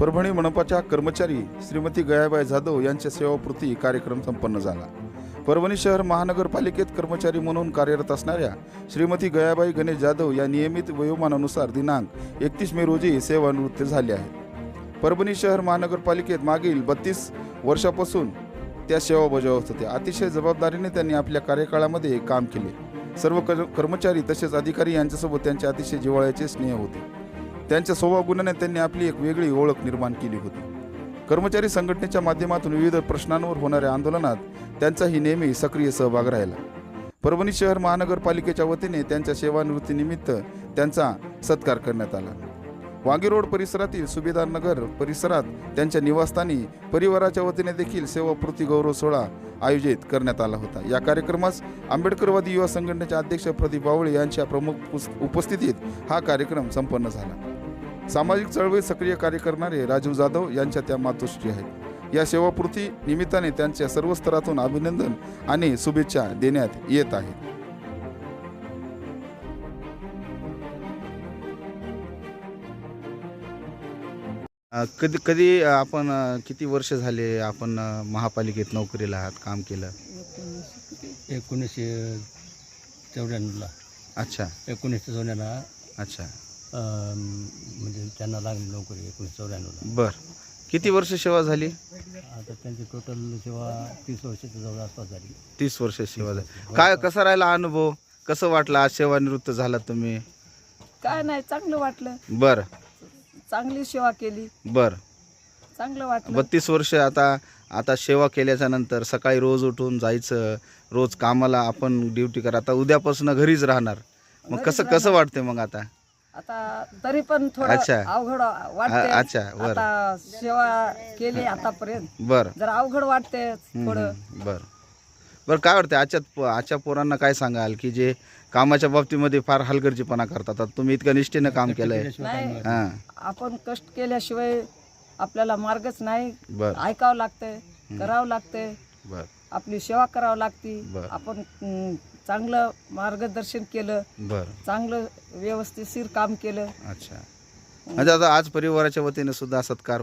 परभणी मनपाच्या कर्मचारी श्रीमती गयाबाई जाधव यांच्या सेवापूर्ती कार्यक्रम संपन्न झाला. परभणी शहर महानगरपालिकेत कर्मचारी म्हणून कार्यरत असणाऱ्या श्रीमती गयाबाई गणेश जाधव या नियमित वयोमानानुसार दिनांक एकतीस मे रोजी सेवानिवृत्त झाले आहे परभणी शहर महानगरपालिकेत मागील बत्तीस वर्षापासून त्या सेवा बजावत होत्या अतिशय जबाबदारीने त्यांनी आपल्या कार्यकाळामध्ये काम केले. सर्व कर्मचारी तसेच अधिकारी यांच्यासोबत त्यांचे अतिशय जिव्हाळ्याचे स्नेह होते. त्यांच्या स्वभावगुणाने त्यांनी आपली एक वेगळी ओळख निर्माण केली होती. कर्मचारी संघटनेच्या माध्यमातून विविध प्रश्नांवर होणाऱ्या आंदोलनात त्यांचाही नेहमी सक्रिय सहभाग राहिला. परभणी शहर महानगरपालिकेच्या वतीने त्यांच्या सेवानिवृत्तीनिमित्त त्यांचा सत्कार करण्यात आला. वांगी रोड परिसरातील सुभेदार नगर परिसरात त्यांच्या निवासस्थानी परिवाराच्या वतीने देखील सेवापूर्ती गौरव सोहळा आयोजित करण्यात आला होता. या कार्यक्रमास आंबेडकरवादी युवा संघटनेचे अध्यक्ष प्रदीप बावळे यांच्या प्रमुख उपस्थितीत हा कार्यक्रम संपन्न झाला. सामाजिक चळवळीत सक्रिय कार्य करणारे राजीव जाधव यांच्या त्या मातोश्री आहेत. या सेवापूर्ती निमित्ताने त्यांच्या सर्व स्तरातून अभिनंदन आणि शुभेच्छा देण्यात येत आहेत. कधी कधी आपण किती वर्ष झाले आपण महापालिकेत नोकरीला आहात काम केलं? एकोणीसशे चौऱ्याण्णवला. अच्छा. एकोणीसशे चौऱ्याण्णवला. अच्छा. म्हणजे त्यांना लागली नोकरी एकोणीसशे चौऱ्याण्णवला. बर. किती वर्ष सेवा झाली? आता त्यांची टोटल सेवा तीस वर्षाच्या जवळ आसपास झाली. तीस वर्ष सेवा झाली. काय कसा राहिला अनुभव? कसं वाटलं आज सेवानिवृत्त झाला तुम्ही? काय नाही चांगलं वाटलं. बर. चांगली सेवा केली. बर. चांगलं वाटलं. बत्तीस वर्ष आता आता सेवा केल्याच्यानंतर सकाळी रोज उठून जायचं रोज कामाला आपण ड्युटी करा. आता उद्यापासून घरीच राहणार. मग कसं कसं. वाटतंय मग आता? आता तरी पण थोडं अच्छा. अवघड अ- वाटते अच्छा बर. आता सेवा केली आतापर्यंत. बर. जर अवघड वाटते थोडं. बर. बर काय वाटतं आजच्या पो- आजच्या पोरांना काय सांगाल की जे कामाच्या बाबतीमध्ये फार हलगर्जीपणा करतात? आता तुम्ही इतक्या निष्ठेनं काम केलंय. नाही. हां. आपण कष्ट केल्याशिवाय आपल्याला मार्गच नाही. बर. ऐकावं लागतंय करावं लागतंय. बर. आपली सेवा करावं लागती. बरं. आपण चांगलं मार्गदर्शन केलं. बर. चांगलं व्यवस्थितशीर काम केलं. अच्छा. म्हणजे आता आज परिवाराच्या वतीने सुद्धा सत्कार